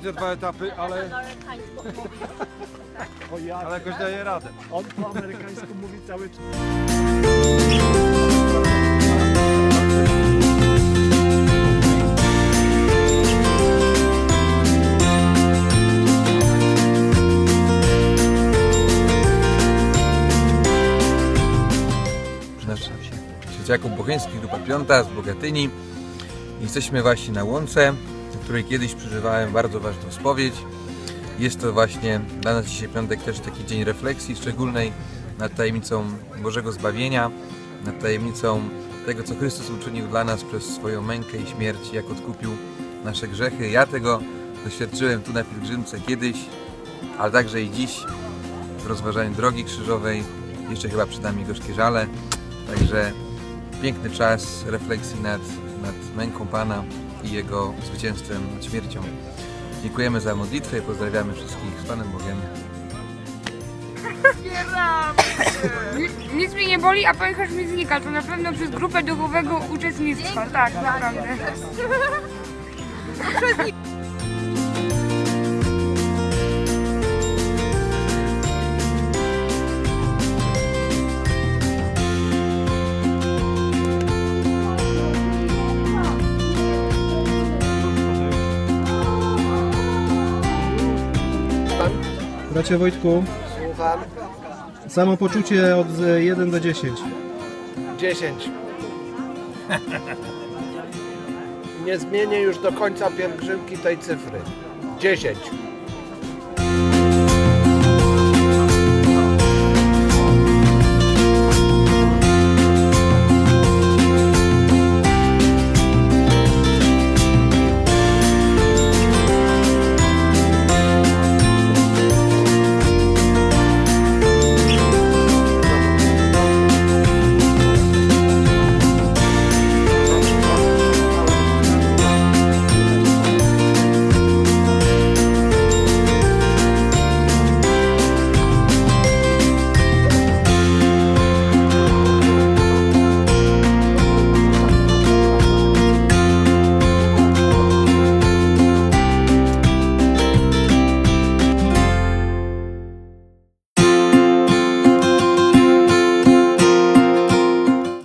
dwa etapy, ale, O ja, ale jakoś daje radę. on po amerykańsku mówi cały czas. Nazywam się grupa Piąta z Bogatyni. Jesteśmy właśnie na łące, w której kiedyś przeżywałem bardzo ważną spowiedź. Jest to właśnie dla nas dzisiaj piątek też taki dzień refleksji szczególnej nad tajemnicą Bożego Zbawienia, nad tajemnicą tego, co Chrystus uczynił dla nas przez swoją mękę i śmierć, jak odkupił nasze grzechy. Ja tego doświadczyłem tu na pielgrzymce kiedyś, ale także i dziś w rozważaniu drogi krzyżowej. Jeszcze chyba przed nami gorzkie żale. Także piękny czas refleksji nad, nad męką Pana i Jego zwycięstwem nad śmiercią. Dziękujemy za modlitwę i pozdrawiamy wszystkich z Panem Bogiem. Nic, nic mnie nie boli, a pęcherz mi znika. To na pewno przez grupę duchowego uczestnictwa. Tak, naprawdę. Bracie Wojtku, Słucham. samopoczucie od e, 1 do 10. 10. Nie zmienię już do końca pielgrzymki tej cyfry. 10.